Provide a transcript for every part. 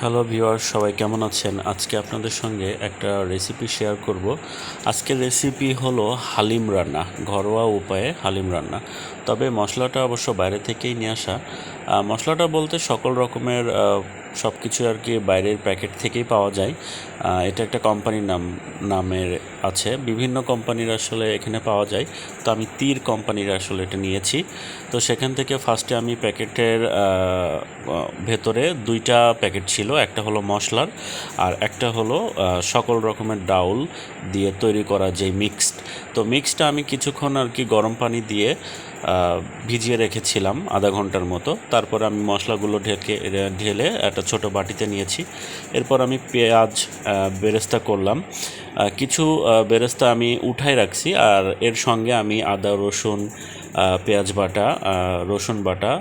Hello ভিওয়ার সবাই কেমন আছেন? আজকে আপনাদের সঙ্গে একটা রেসিপি শেয়ার করব। আজকের রেসিপি হলো হালিম রান্না, ঘরোয়া উপায়ে হালিম রান্না। তবে মশলাটা অবশ্য বাইরে থেকেই নিয়ে আসা। মশলাটা বলতে সকল রকমের সব কিছু আর কি বাইরের প্যাকেট থেকেই পাওয়া যায়। এটা একটা কোম্পানির নাম, নামের আছে। বিভিন্ন কোম্পানির আসলে এখানে পাওয়া যায়। তো আমি তীর কোম্পানির আসলে এটা নিয়েছি। তো সেখান থেকে ফার্স্টে আমি প্যাকেটের ভেতরে দুইটা প্যাকেট ছিল। একটা হলো মশলার আর একটা হলো সকল রকমের ডাউল দিয়ে তৈরি করা যে মিক্সড। তো মিক্সডটা আমি কিছুক্ষণ আর কি গরম পানি দিয়ে ভিজিয়ে রেখেছিলাম আধা ঘণ্টার মতো। তারপর আমি মশলাগুলো ঢেকে, ঢেলে একটা ছোট বাটিতে নিয়েছি। এরপর আমি পেঁয়াজ বেরেস্তা করলাম। কিছু বেরেস্তা আমি উঠাই রাখছি আর এর সঙ্গে আমি আদা, রসুন পেঁয়াজ বাটা রসুন বাটা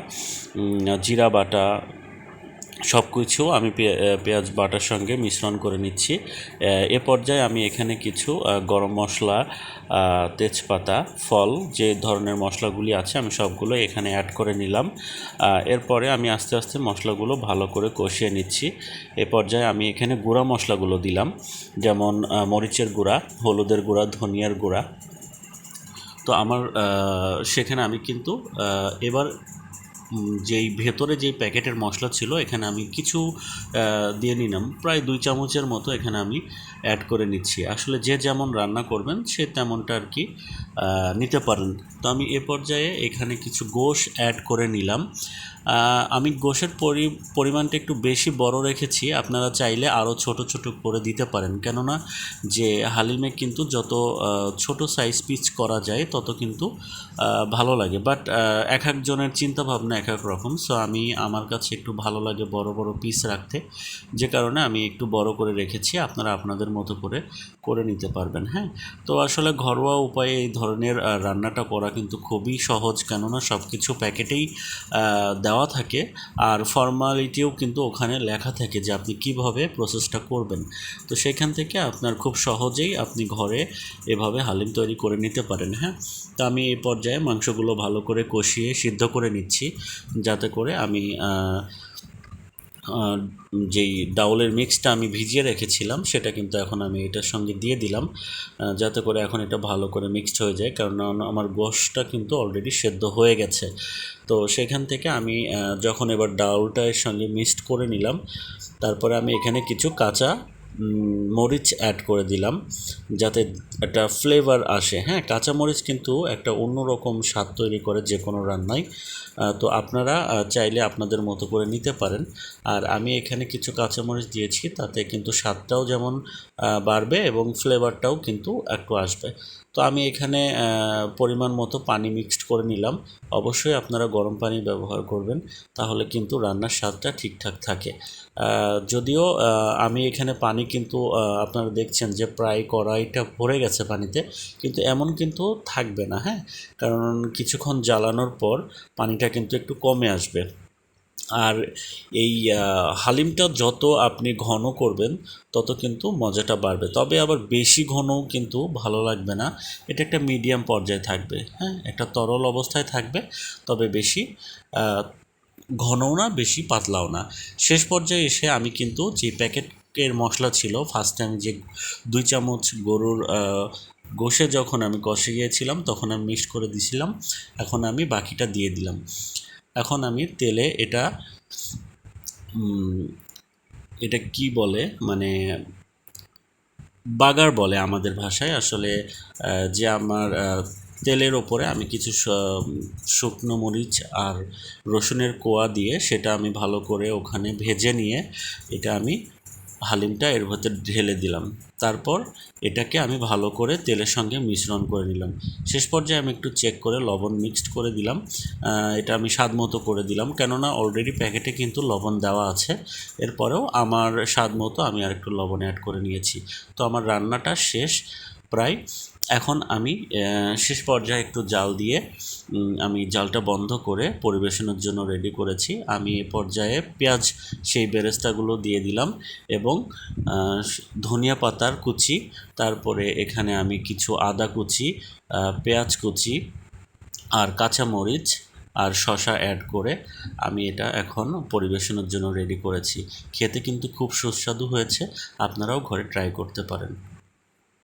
জিরা বাটা সব কিছু আমি পেঁয়াজ বাটার সঙ্গে মিশ্রণ করে নিচ্ছি। এ পর্যায়ে আমি এখানে কিছু গরম মশলা তেজপাতা, ফল, যে ধরনের মশলাগুলি আছে আমি সবগুলো এখানে অ্যাড করে নিলাম। এরপরে আমি আস্তে আস্তে মশলাগুলো ভালো করে কষিয়ে নিচ্ছি। এ পর্যায়ে আমি এখানে গুঁড়া মশলাগুলো দিলাম, যেমন মরিচের গুঁড়া, হলুদের গুঁড়া, ধনিয়ার গুঁড়া। তো আমার সেখানে আমি কিন্তু এবার যেই ভেতরে যেই প্যাকেটের মশলা ছিল, এখানে আমি কিছু দিয়ে নিলাম। প্রায় দুই চামচের মতো এখানে আমি অ্যাড করে নিচ্ছি। আসলে যে যেমন রান্না করবেন, সে তেমনটা আর কি নিতে পারেন। তো আমি এ পর্যায়ে এখানে কিছু গোশ অ্যাড করে নিলাম। আমি গোশের পরি, পরিমাণটা একটু বেশি বড় রেখেছি। আপনারা চাইলে আরও ছোট ছোট করে দিতে পারেন। কেননা যে হালিমে কিন্তু যত ছোট সাইজ পিচ করা যায়, তত কিন্তু ভালো লাগে। বাট এক একজনের চিন্তা ভাবনা এক এক রকম সো আমি আমার কাছে একটু ভালো লাগে বড় বড় পিস রাখতে, যে কারণে আমি একটু বড় করে রেখেছি, আপনারা আপনাদের মতো করে করে নিতে পারবেন হ্যাঁ? তো আসলে ঘরোয়া উপায়ে এই ধরনের রান্নাটা করা কিন্তু খুবই সহজ, কেননা সব কিছু প্যাকেটেই দেওয়া থাকে, আর ফর্মালিটিও কিন্তু ওখানে লেখা থাকে যে আপনি কীভাবে প্রসেসটা করবেন। তো সেখান থেকে আপনার খুব সহজেই আপনি ঘরে এভাবে হালিম তৈরি করে নিতে পারেন হ্যাঁ? তো আমি এই পর্যায়ে মাংসগুলো ভালো করে কষিয়ে সিদ্ধ করে নিচ্ছি যাতে করে আমি যেই ডাউলের মিক্সটা আমি ভিজিয়ে রেখেছিলাম, সেটা কিন্তু এখন আমি এটার সঙ্গে দিয়ে দিলাম যাতে করে এখন এটা ভালো করে মিক্সড হয়ে যায়, কারণ আমার গোশটা কিন্তু অলরেডি সেদ্ধ হয়ে গেছে। তো সেখান থেকে আমি যখন এবার ডাউলটা এর সঙ্গে মিক্সড করে নিলাম, তারপরে আমি এখানে কিছু কাঁচা মরিচ অ্যাড করে দিলাম, যাতে একটা ফ্লেভার আসে। হ্যাঁ কাঁচা মরিচ কিন্তু একটা অন্যরকম স্বাদ তৈরি করে যে কোনো রান্নায় তো আপনারা চাইলে আপনাদের মতো করে নিতে পারেন। আর আমি এখানে কিছু কাঁচামরিচ দিয়েছি, তাতে কিন্তু স্বাদটাও যেমন বাড়বে এবং ফ্লেভারটাও কিন্তু একটু আসবে। তো আমি এখানে পরিমাণ মতো পানি মিক্সড করে নিলাম। অবশ্যই আপনারা গরম পানি ব্যবহার করবেন, তাহলে কিন্তু রান্নার স্বাদটা ঠিকঠাক থাকে। যদিও আমি এখানে পানি কিন্তু আপনারা দেখছেন যে প্রায় কড়াইটা ভরে গেছে পানিতে, কিন্তু এমন কিন্তু থাকবে না হ্যাঁ? কারণ কিছুক্ষণ জ্বালানোর পর পানিটা কিন্তু একটু কমে আসবে। আর এই হালিমটা যত আপনি ঘন করবেন, তত কিন্তু মজাটা বাড়বে। তবে আবার বেশি ঘনও কিন্তু ভালো লাগবে না। এটা একটা মিডিয়াম পর্যায়ে থাকবে হ্যাঁ? একটা তরল অবস্থায় থাকবে, তবে বেশি ঘনও না, বেশি পাতলাও না। শেষ পর্যায়ে এসে আমি কিন্তু যে প্যাকেটের মশলা ছিল ফার্স্টে আমি যে দুই চামচ গরুর গোশে যখন আমি কষে গিয়েছিলাম, তখন আমি মিক্স করে দিয়েছিলাম, এখন আমি বাকিটা দিয়ে দিলাম। এখন আমি তেলে এটা এটা কি বলে মানে বাগার বলে আমাদের ভাষায়। আসলে যে আমার তেলের ওপরে আমি কিছু শুকনো মরিচ আর রসুনের কোয়া দিয়ে সেটা আমি ভালো করে ওখানে ভেজে নিয়ে এটা আমি হালিমটা এর ভেতর ঢেলে দিলাম। তারপর এটাকে আমি ভালো করে তেলের সঙ্গে মিশ্রণ করে নিলাম। শেষ পর্যায়ে আমি একটু চেক করে লবণ মিক্সড করে দিলাম। এটা আমি স্বাদ মতো করে দিলাম। কেননা অলরেডি প্যাকেটে কিন্তু লবণ দেওয়া আছে। এরপরেও আমার স্বাদ মতো আমি আর একটু লবণ অ্যাড করে নিয়েছি। তো আমার রান্নাটা শেষ। প্রায় এখন আমি শেষ পর্যায়ে একটু জাল দিয়ে আমি জালটা বন্ধ করে পরিবেশনের জন্য রেডি করেছি। আমি এ পর্যায়ে পেঁয়াজ, সেই বেরেস্তাগুলো দিয়ে দিলাম এবং ধনিয়া পাতার কুচি, তারপরে এখানে আমি কিছু আদা কুচি পেঁয়াজ কুচি আর কাঁচামরিচ আর শশা অ্যাড করে আমি এটা এখন পরিবেশনের জন্য রেডি করেছি। খেতে কিন্তু খুব সুস্বাদু হয়েছে, আপনারাও ঘরে ট্রাই করতে পারেন।